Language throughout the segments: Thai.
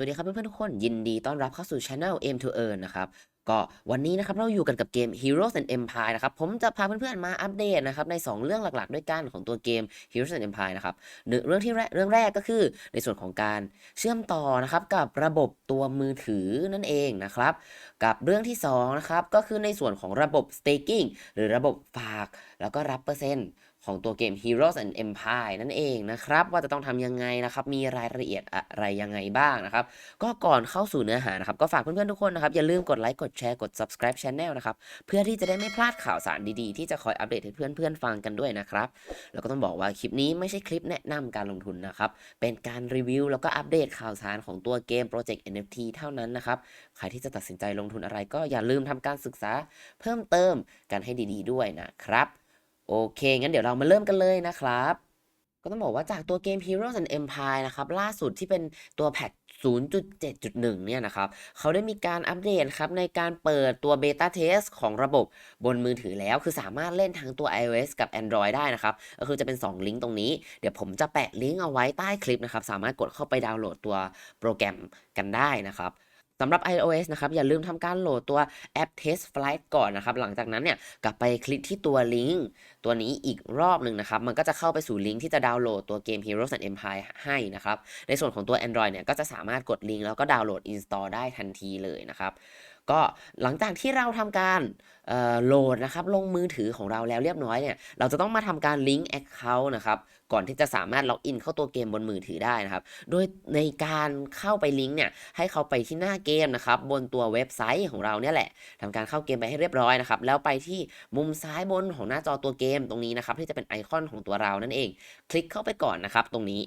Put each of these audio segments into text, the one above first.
สวัสดีครับเพื่อนๆทุกคนยินดีต้อนรับเข้าสู่ Channel Aim to Earn นะครับก็วันนี้นะครับเราอยู่กันกับเกม Heroes and Empire นะครับผมจะพาเพื่อนๆมาอัปเดตนะครับใน 2 เรื่องหลักๆ ด้วยกันของตัวเกม Heroes and Empire นะครับเรื่องที่แรกเรื่องแรกก็คือในส่วนของการเชื่อมต่อนะครับกับระบบตัวมือถือนั่นเองนะครับกับเรื่องที่2นะครับก็คือในส่วนของระบบ staking หรือระบบฝาก แล้วก็รับเปอร์เซ็นต์ ของตัวเกม Heroes and Empire นั่นเองนะครับ ว่าจะต้องทำยังไงนะครับ มีรายละเอียดอะไรยังไงบ้างนะครับ ก็ก่อนเข้าสู่เนื้อหานะครับ ก็ฝากเพื่อนๆทุกคนนะครับ อย่าลืมกดไลค์กดแชร์กด subscribe channel นะครับ เพื่อที่จะได้ไม่พลาดข่าวสารดีๆ ที่จะคอยอัปเดตให้เพื่อนๆฟังกันด้วยนะครับ แล้วก็ต้องบอกว่าคลิปนี้ไม่ใช่คลิปแนะนำการลงทุนนะครับ เป็นการรีวิวแล้วก็อัปเดตข่าวสารของตัวเกมโปรเจกต์ NFT เท่านั้นนะครับ ใครที่จะตัดสินใจลงทุนอะไร ก็อย่าลืมทำการศึกษาเพิ่มเติมกันให้ดี ๆ ด้วยนะครับ โอเค งั้นเดี๋ยวเรามาเริ่มกันเลยนะครับ ก็ต้องบอกว่าจากตัวเกม Heroes and Empire นะครับ ล่าสุดที่เป็นตัวแพท0.7.1 เนี่ยนะครับ เขาได้มีการอัปเดตครับในการเปิดตัว Beta Test ของระบบบนมือถือแล้ว คือสามารถเล่นทั้งตัว iOS กับ Android ได้นะครับ ก็คือจะเป็น 2 ลิงก์ตรงนี้ เดี๋ยวผมจะแปะลิงก์เอาไว้ใต้คลิปนะครับ สามารถกดเข้าไปดาวน์โหลดตัวโปรแกรมกันได้นะครับ สำหรับ iOS นะครับ อย่าลืมทำการโหลดตัวแอป Test Flight ก่อนนะครับ หลังจากนั้นเนี่ยกลับไปคลิกที่ตัวลิงก์ตัวนี้อีกรอบหนึ่งนะครับ มันก็จะเข้าไปสู่ลิงก์ที่จะดาวน์โหลดตัวเกม Heroes and Empire ให้นะครับ ในส่วนของตัว Android เนี่ยก็จะสามารถกดลิงก์แล้วก็ดาวน์โหลด install ได้ทันทีเลยนะครับ ก็หลังจากที่เราทำการโหลดนะครับลงมือถือของเราแล้วเรียบร้อยเนี่ยเราจะต้องมาทำการลิงก์ Account นะครับก่อนที่จะสามารถล็อกอินเข้าตัวเกมบนมือถือได้นะครับ โดยในการเข้าไปลิงก์เนี่ยให้เขาไปที่หน้าเกมนะครับบนตัวเว็บไซต์ของเราเนี่ยแหละทำการเข้าเกมไปให้เรียบร้อยนะครับแล้วไปที่มุมซ้ายบนของหน้าจอตัวเกมตรงนี้นะครับที่จะเป็นไอคอนของตัวเรานั่นเอง คลิกเข้าไปก่อนนะครับตรงนี้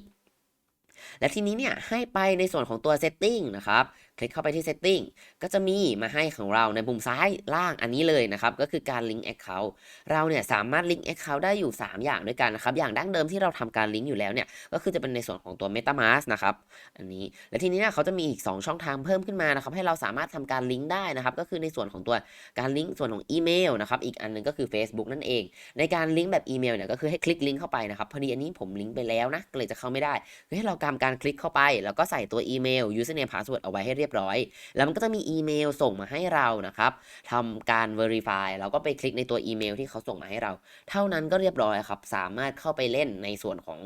และทีนี้เนี่ยให้ไปในส่วนของตัว setting นะครับคลิกเข้าไปที่ setting ก็จะมีมาให้ของเราในมุมซ้ายล่างอันนี้เลยนะครับ ก็คือการ link account เราเนี่ยสามารถ link account ได้อยู่ 3 อย่างด้วยกันนะครับ อย่างดั้งเดิมที่เราทำการ link อยู่แล้วเนี่ย ก็คือจะเป็นในส่วนของตัว MetaMask นะครับ อันนี้ และทีนี้เนี่ยเขาจะมีอีก 2 ช่องทางเพิ่มขึ้นมานะครับ ให้เราสามารถทำการ link ได้นะครับ ก็คือในส่วนของตัวการ link ส่วนของอีเมลนะครับ อีกอันหนึงก็คือ Facebook นั่นเอง ในการ link แบบอีเมลเนี่ย ก็คือให้คลิกลิงก์เข้าไปนะครับ พอดีอันนี้ผมลิงก์ไปแล้วนะ ก็เลยจะเข้าไม่ได้คือให้เรากำการคลิกเข้าไป แล้วก็ใส่ตัวอีเมล username password เอาไว้ให้เรียบร้อย แล้วมันก็จะมีอีเมลส่งมาให้เรานะครับทำการ Verify แล้วก็ไปคลิกในตัวอีเมลที่เขาส่งมาให้เรา เท่านั้นก็เรียบร้อยครับ สามารถเข้าไปเล่นในส่วนของ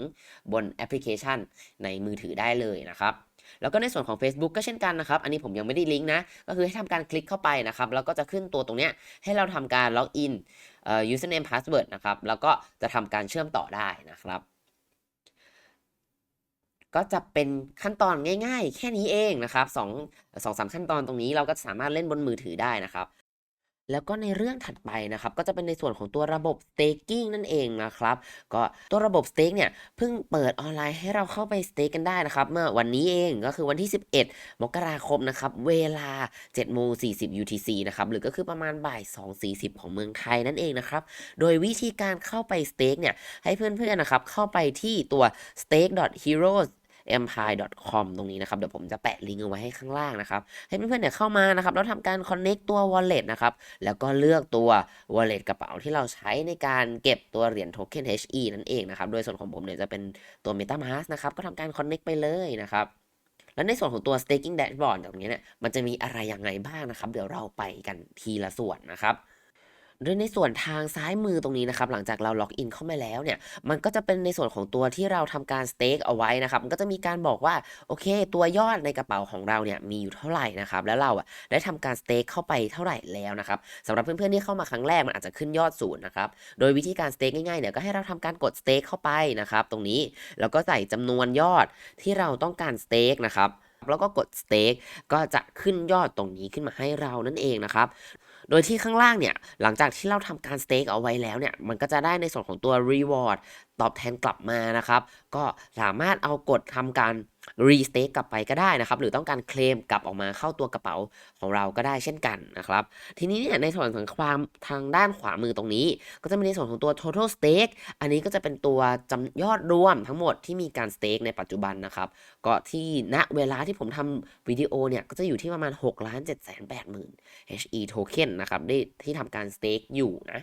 บนแอปพลิเคชันในมือถือได้เลยนะครับแล้วก็ในส่วนของ Facebook ก็เช่นกันนะครับ อันนี้ผมยังไม่ได้ลิงก์นะ ก็คือให้ทำการคลิกเข้าไปนะครับ แล้วก็จะขึ้นตัวตรงเนี้ยให้เราทำการล็อกอินเอ่อ username password นะครับ แล้วก็จะทำการเชื่อมต่อได้นะครับ ก็จะเป็นขั้นตอนง่าย ๆ แค่นี้เองนะครับสองสองสามขั้นตอนตรงนี้เราก็สามารถเล่นบนมือถือได้นะครับแล้วก็ในเรื่องถัดไปนะครับ ก็จะเป็นในส่วนของตัวระบบ staking นั่นเองนะครับ ก็ตัวระบบ stake เนี่ยเพิ่งเปิดออนไลน์ให้เราเข้าไป stake กันได้นะครับ เมื่อวันนี้เองก็คือวันที่ 11 มกราคมนะครับ เวลา7โมง40 UTC นะครับ หรือก็คือประมาณบ่าย 2 40 ของเมืองไทยนั่นเองนะครับ โดยวิธีการเข้าไป stake เนี่ยให้เพื่อนๆนะครับเข้าไปที่ตัว stake.heroes empire.com ตรงนี้นะครับเดี๋ยวผมจะแปะลิงก์เอาไว้ให้ข้างล่างนะครับให้เพื่อนๆเนี่ยเข้ามานะครับแล้วทำการ connect ตัว wallet นะครับแล้วก็เลือกตัว wallet กระเป๋าที่เราใช้ในการเก็บตัวเหรียญโทเค็น HE นั่นเองนะครับโดยส่วนของผมเนี่ยจะเป็นตัว MetaMask นะครับก็ทำการ connect ไปเลยนะครับแล้วในส่วนของตัว staking dashboard ตรงนี้เนี่ยมันจะมีอะไรยังไงบ้างนะครับ เดี๋ยวเราไปกันทีละส่วนนะครับ โดยในส่วนทางซ้ายมือตรงนี้นะครับ หลังจากเราล็อกอินเข้ามาแล้วเนี่ย มันก็จะเป็นในส่วนของตัวที่เราทำการสเต็กเอาไว้นะครับ มันก็จะมีการบอกว่า โอเค ตัวยอดในกระเป๋าของเราเนี่ยมีอยู่เท่าไหร่นะครับ แล้วเราอะได้ทำการสเต็กเข้าไปเท่าไหร่แล้วนะครับสำหรับเพื่อนๆที่เข้ามาครั้งแรกมันอาจจะขึ้นยอดศูนย์นะครับ โดยวิธีการสเต็กง่ายๆเนี่ยก็ให้เราทำการกดสเต็กเข้าไปนะครับ ตรงนี้ แล้วก็ใส่จำนวนยอดที่เราต้องการสเต็กนะครับ แล้วก็กดสเต็กก็จะขึ้นยอดตรงนี้ขึ้นมาให้เรานั่นเองนะครับโดยที่ข้างล่างเนี่ย หลังจากที่เราทำการสเต็กเอาไว้แล้วเนี่ย มันก็จะได้ในส่วนของตัว reward ตอบแทนกลับมานะครับ ก็สามารถเอากดทำการรีสเต็กกลับไปก็ได้นะครับ หรือต้องการเคลมกลับออกมาเข้าตัวกระเป๋าของเราก็ได้เช่นกันนะครับ ทีนี้เนี่ยในส่วนของความทางด้านขวามือตรงนี้ ก็จะมีในส่วนของตัว total stake อันนี้ก็จะเป็นตัวจำยอดรวมทั้งหมดที่มีการสเต็กในปัจจุบันนะครับ ก็ที่ณเวลาที่ผมทำวิดีโอเนี่ย ก็จะอยู่ที่ประมาณ6ล้าน7 8 0 0 0 0 HE token นะครับที่ทำการสเต็กอยู่นะ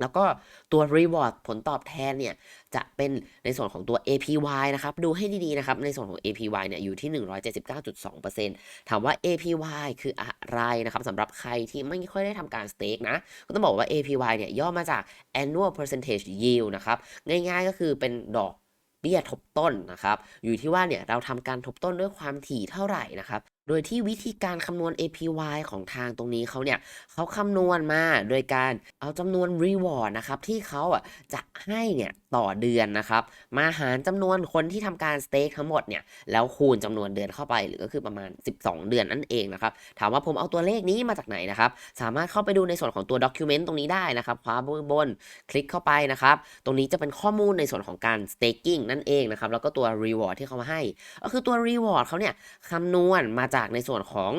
แล้วก็ตัว reward ผลตอบแทนเนี่ย จะเป็นในส่วนของตัว APY นะครับ ดูให้ดีๆนะครับ ในส่วนของ APY เนี่ยอยู่ที่ 179.2%ถามว่า APY คืออะไรนะครับสำหรับใครที่ไม่ค่อยได้ทำการ stake นะ ก็ต้องบอกว่า APY เนี่ยย่อมาจาก annual percentage yield นะครับ ง่ายๆก็คือเป็นดอกเบี้ยทบต้นนะครับ อยู่ที่ว่าเนี่ยเราทำการทบต้นด้วยความถี่เท่าไหร่นะครับโดยที่วิธีการคำนวณ APY ของทางตรงนี้เขาเนี่ยเขาคำนวณมาโดยการเอาจำนวน reward นะครับที่เขาอะจะให้เนี่ยต่อเดือนนะครับ มาหารจำนวนคนที่ทำการ stake ทั้งหมดเนี่ยแล้วคูณจำนวนเดือนเข้าไปหรือก็คือประมาณ 12 เดือนนั่นเองนะครับ ถามว่าผมเอาตัวเลขนี้มาจากไหนนะครับ สามารถเข้าไปดูในส่วนของตัว document ตรงนี้ได้นะครับขวาบนบนคลิกเข้าไปนะครับ ตรงนี้จะเป็นข้อมูลในส่วนของการ staking นั่นเองนะครับแล้วก็ตัว reward ที่เขามาให้ ก็คือตัว reward เขาเนี่ยคำนวณมาจากในส่วนของ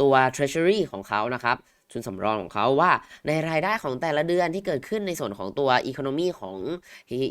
ตัว treasury ของเขานะครับทุนสำรองของเขาว่าในรายได้ของแต่ละเดือนที่เกิดขึ้นในส่วนของตัว economy ของ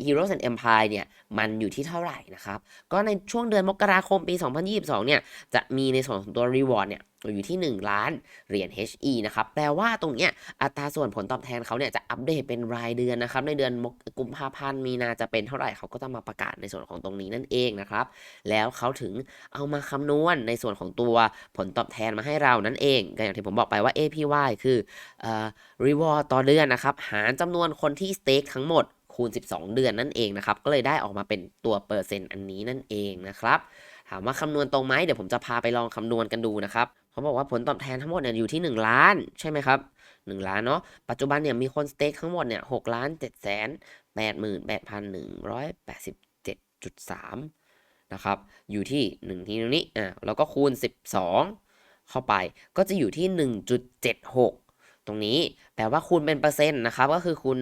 Heroes and Empire เนี่ยมันอยู่ที่เท่าไหร่นะครับ ก็ในช่วงเดือนมกราคมปี 2022 เนี่ยจะมีในส่วนของตัว reward เนี่ยอยู่ที่ 1 ล้านเหรียญ HE นะครับ แปลว่าตรงเนี้ยอัตราส่วนผลตอบแทนเขาเนี่ยจะอัปเดตเป็นรายเดือนนะครับ ในเดือนมกกุมภาพันธ์มีนาจะเป็นเท่าไหร่เขาก็จะมาประกาศในส่วนของตรงนี้นั่นเองนะครับ แล้วเขาถึงเอามาคำนวณในส่วนของตัวผลตอบแทนมาให้เรานั่นเองก็อย่างที่ผมบอกไปว่า APY คือเอ่อ reward ต่อเดือนนะครับ หารจำนวนคนที่ stake ทั้งหมดคูณ 12 เดือนนั่นเองนะครับ ก็เลยได้ออกมาเป็นตัวเปอร์เซ็นต์อันนี้นั่นเองนะครับ ถามว่าคำนวณตรงไหมเดี๋ยวผมจะพาไปลองคำนวณกันดูนะครับ เขาบอกว่าผลตอบแทนทั้งหมดเนี่ยอยู่ที่ 1 ล้านใช่ไหมครับ 1 ล้านเนาะปัจจุบันเนี่ยมีคนสเต็กทั้งหมดเนี่ย6ล้าน7แสน8 8 1 8 7 3นะครับอยู่ที่1ที่ตรงนี้อ่าแล้วก็คูณ 12 เข้าไปก็จะอยู่ที่ 1.76 ตรงนี้แปลว่าคูณเป็นเปอร์เซ็นต์นะครับก็คือคูณ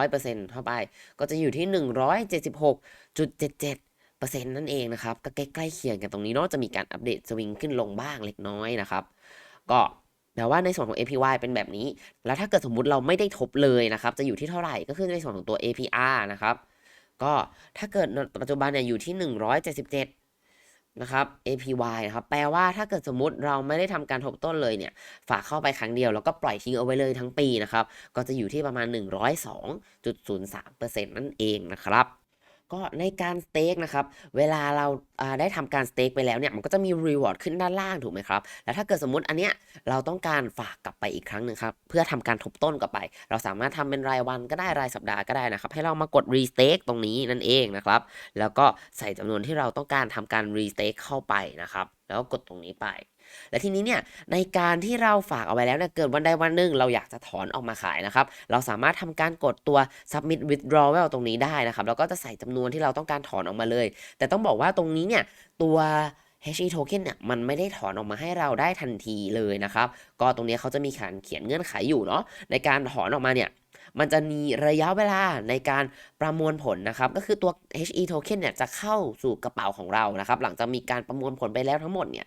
100%เข้าไป ก็จะอยู่ที่ 176.77 เปอร์เซ็นต์นั่นเองนะครับ ก็ใกล้ๆเคียงกันตรงนี้เนาะจะมีการอัปเดตสวิงขึ้นลงบ้างเล็กน้อยนะครับ ก็แปลว่าในส่วนของ APY เป็นแบบนี้ แล้วถ้าเกิดสมมุติเราไม่ได้ทบเลยนะครับ จะอยู่ที่เท่าไหร่ก็คือในส่วนของตัว APR นะครับ ก็ถ้าเกิดปัจจุบันเนี่ยอยู่ที่ 177 นะครับ APY นะครับ แปลว่าถ้าเกิดสมมติเราไม่ได้ทำการทบต้นเลยเนี่ย ฝากเข้าไปครั้งเดียวแล้วก็ปล่อยทิ้งเอาไว้เลยทั้งปีนะครับ ก็จะอยู่ที่ประมาณ 102.03%นั่นเองนะครับ ก็ในการสเต็กนะครับ เวลาเราได้ทำการสเต็กไปแล้วเนี่ยมันก็จะมีรีวอร์ดขึ้นด้านล่างถูกไหมครับ แล้วถ้าเกิดสมมติอันเนี้ยเราต้องการฝากกลับไปอีกครั้งหนึ่งครับ เพื่อทำการทบต้นกลับไป เราสามารถทำเป็นรายวันก็ได้รายสัปดาห์ก็ได้นะครับ ให้เรามากดรีสเต็กตรงนี้นั่นเองนะครับ แล้วก็ใส่จำนวนที่เราต้องการทำการรีสเต็กเข้าไปนะครับ แล้วก็กดตรงนี้ไป และทีนี้เนี่ยในการที่เราฝากเอาไว้แล้วเนี่ยเกิดวันใดวันหนึ่งเราอยากจะถอนออกมาขายนะครับ เราสามารถทำการกดตัว submit withdrawal ตรงนี้ได้นะครับแล้วก็จะใส่จำนวนที่เราต้องการถอนออกมาเลย แต่ต้องบอกว่าตรงนี้เนี่ยตัว HE token เนี่ยมันไม่ได้ถอนออกมาให้เราได้ทันทีเลยนะครับ ก็ตรงนี้เขาจะมีการเขียนเงื่อนไขอยู่เนาะในการถอนออกมาเนี่ย มันจะมีระยะเวลาในการประมวลผลนะครับ ก็คือตัว HE token เนี่ยจะเข้าสู่กระเป๋าของเรานะครับ หลังจากมีการประมวลผลไปแล้วทั้งหมดเนี่ย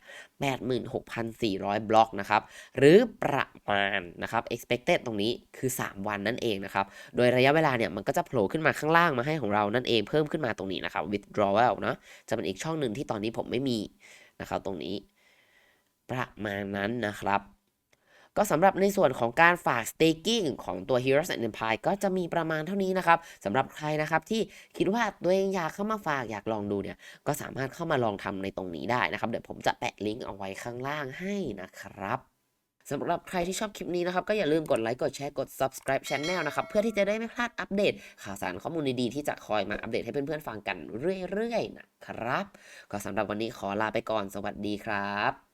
86,400 บล็อกนะครับ หรือประมาณนะครับ expected ตรงนี้คือ 3 วันนั่นเองนะครับ โดยระยะเวลาเนี่ยมันก็จะโผล่ขึ้นมาข้างล่างมาให้ของเรานั่นเองเพิ่มขึ้นมาตรงนี้นะครับ withdrawal นะจะเป็นอีกช่องหนึ่งที่ตอนนี้ผมไม่มีนะครับตรงนี้ ประมาณนั้นนะครับ ก็สำหรับในส่วนของการฝาก staking ของตัว Heroes and Empire ก็จะมีประมาณเท่านี้นะครับสำหรับใครนะครับที่คิดว่าตัวเองอยากเข้ามาฝากอยากลองดูเนี่ยก็สามารถเข้ามาลองทำในตรงนี้ได้นะครับ เดี๋ยวผมจะแปะลิงก์เอาไว้ข้างล่างให้นะครับสำหรับใครที่ชอบคลิปนี้นะครับ ก็อย่าลืมกดไลค์กดแชร์กด subscribe channel นะครับ เพื่อที่จะได้ไม่พลาดอัปเดต ข่าวสารข้อมูลดีๆ ที่จะคอยมาอัปเดตให้เพื่อนๆฟังกันเรื่อยๆนะครับ ก็สำหรับวันนี้ขอลาไปก่อนสวัสดีครับ